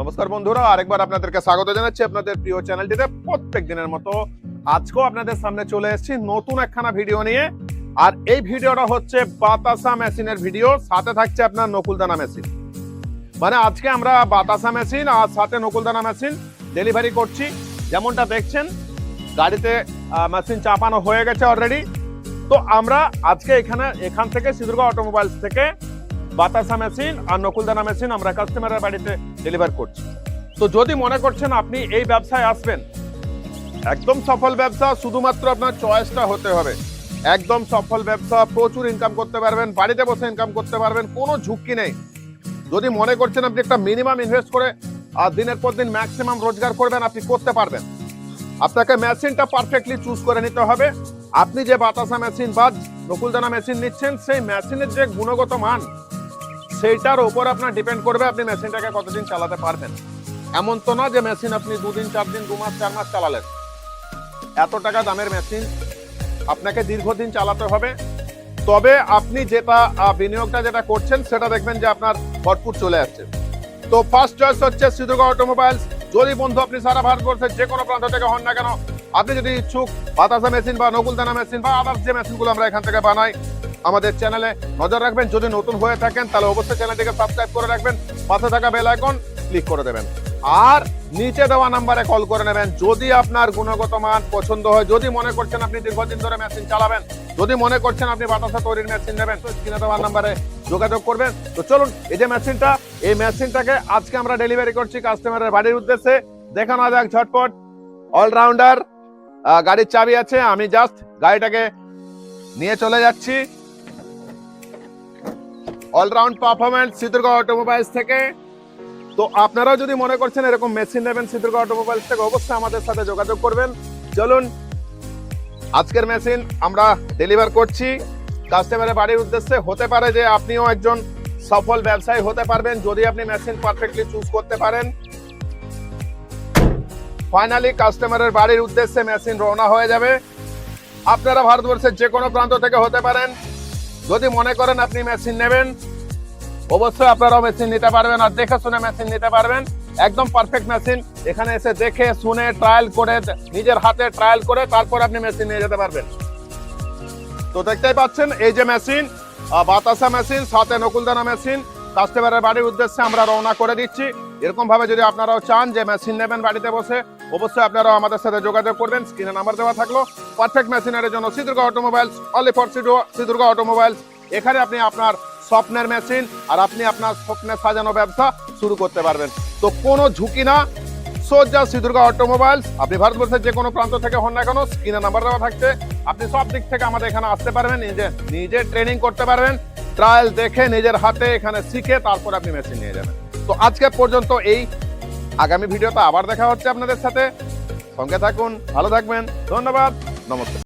নমস্কার বন্ধুরা, আরেকবার আপনাদেরকে স্বাগত জানাচ্ছি আপনাদের প্রিয় চ্যানেলটিতে। প্রত্যেক দিনের মতো আজকেও আপনাদের সামনে চলে এসেছি নতুন একখানা ভিডিও নিয়ে। আর এই ভিডিওটা হচ্ছে বাতাসা মেশিনের ভিডিও, সাথে থাকছে আপনার নকুলদানা মেশিন। মানে আজকে আমরা বাতাসা মেশিন আর সাথে নকুলদানা মেশিন ডেলিভারি করছি। যেমনটা দেখছেন, গাড়িতে মেশিন চাপানো হয়ে গেছে অলরেডি তো আমরা আজকে এখানে, এখান থেকে সিঁদুর্গা অটোমোবাইলস থেকে বাতাসা মেশিন আর নকুলদানা মেশিন আমরা কাস্টমারের বাড়িতে ডেলিভার করছি। তো যদি মনে করছেন আপনি এই ব্যবসায় আসবেন, একদম সফল ব্যবসা, শুধুমাত্র আপনার চয়েসটা হতে হবে। একদম সফল ব্যবসা, প্রচুর ইনকাম করতে পারবেন, বাড়িতে বসে ইনকাম করতে পারবেন, কোনো ঝুঁকি নেই। যদি মনে করছেন আপনি একটা মিনিমাম ইনভেস্ট করে আর দিনের পর দিন ম্যাক্সিমাম রোজগার করবেন, আপনি করতে পারবেন। আপনাকে মেশিনটা পারফেক্টলি চুজ করে নিতে হবে। আপনি যে বাতাসা মেশিন বা নকুলদানা মেশিন নিচ্ছেন, সেই মেশিনের যে গুণগত মান সেইটার ওপর আপনার ডিপেন্ড করবে, আপনি মেশিনটাকে কতদিন চালাতে পারবেন। এমন তো না যে মেশিন আপনি দুদিন চার দিন দু মাস, চার মাস চালালেন। এত টাকা দামের মেশিন, আপনাকে দীর্ঘদিন চালাতে হবে। তবে আপনি যেটা বিনিয়োগটা যেটা করছেন, সেটা দেখবেন যে আপনার ভরপুর চলে আসছে। তো ফার্স্ট চয়েস হচ্ছে সিধুগা অটোমোবাইলস যদি বন্ধু আপনি সারা ভারতবর্ষের যে কোনো প্রান্ত থেকে হন না কেন, আপনি যদি ইচ্ছুক বাতাসা মেশিন বা নকুলদানা মেশিন বা আদার্স যে মেশিনগুলো আমরা এখান থেকে বানাই আমাদের চ্যানেলে নজর রাখবেন। যদি নতুন হয়ে থাকেন, তাহলে অবশ্যই চ্যানেলটিকে সাবস্ক্রাইব করে রাখবেন। পাশে থাকা বেল আইকন ক্লিক করে দেবেন। আর নিচে দেওয়া নাম্বারে কল করে নেবেন। যদি আপনার গুণগত মান পছন্দ হয়, যদি মনে করছেন আপনি দীর্ঘদিন ধরে মেশিন চালাবেন, যদি মনে করছেন আপনি বাতাসা তৈরির মেশিন নেবেন, তো স্ক্রিনে দেওয়া নাম্বারে যোগাযোগ করবেন। তো চলুন, এই যে মেশিনটা এই মেশিনটাকে আজকে আমরা ডেলিভারি করছি কাস্টমারের বাড়ির উদ্দেশ্যে। দেখানো যাক ঝটপট। অলরাউন্ডার গাড়ির চাবি আছে, আমি জাস্ট গাড়িটাকে নিয়ে চলে যাচ্ছি। অলরাউন্ড পারফরমেন্স সিদ্ধুর্গা অটোমোবাইলস থেকে। তো আপনারাও যদি মনে করছেন এরকম মেশিন নেবেন সিদ্ধুর্গা অটোমোবাইলস থেকে, অবশ্যই আমাদের সাথে যোগাযোগ করবেন। চলুন, আজকের মেশিন আমরা ডেলিভার করছি। কাস্টমারের বাড়ির উদ্দেশ্যে হতে পারে যে আপনিও একজন সফল ব্যবসায়ী হতে পারবেন, যদি আপনি মেশিন পারফেক্টলি চুজ করতে পারেন। ফাইনালি কাস্টমারের বাড়ির উদ্দেশ্যে মেশিন রওনা হয়ে যাবে। আপনারা ভারতবর্ষের যে কোনো প্রান্ত থেকে হতে পারেন। যদি মনে করেন আপনি মেশিন নেবেন, অবশ্যই আপনারাও মেশিন নিতে পারবেন আর দেখে শুনে মেশিন নিতে পারবেন। একদম পারফেক্ট মেশিন এখানে এসে দেখে শুনে ট্রায়াল করে, নিজের হাতে ট্রায়াল করে তারপর আপনি মেশিন নিয়ে যেতে পারবেন। তো দেখতেই পাচ্ছেন, এই যে মেশিন বাতাসা মেশিন সাথে নকুলদানা মেশিন কাস্টমারের বাড়ির উদ্দেশ্যে আমরা রওনা করে দিচ্ছি। এরকম ভাবে যদি আপনারাও চান যে মেশিন নেবেন বাড়িতে বসে অবশ্যই আপনারাও আমাদের সাথে যোগাযোগ করবেন। স্ক্রিনে নাম্বার দেওয়া থাকল। পারফেক্ট মেশিনের জন্য Sidurga automobiles only for Sidurga automobiles এখানে আপনি আপনার স্বপ্নের মেশিন আর আপনি আপনার স্বপ্নের সাজানো ব্যবসা শুরু করতে পারবেন। তো কোনো ঝুঁকি না। সোজা সিদুর্গা অটোমোবাইলস আপনি ভারতবর্ষের যে কোনো প্রান্ত থেকে হন না কেন, স্ক্রিনে নাম্বার দেওয়া থাকছে। আপনি সব দিক থেকে আমাদের এখানে আসতে পারবেন, নিজে নিজে ট্রেনিং করতে পারবেন। ট্রায়াল দেখে নিজের হাতে এখানে শিখে তারপর আপনি মেশিন নিয়ে যাবেন। তো আজকে পর্যন্ত এই আগামী ভিডিওতে আবার দেখা হচ্ছে আপনাদের সাথে। সঙ্গে থাকুন ভালো থাকবেন ধন্যবাদ নমস্কার।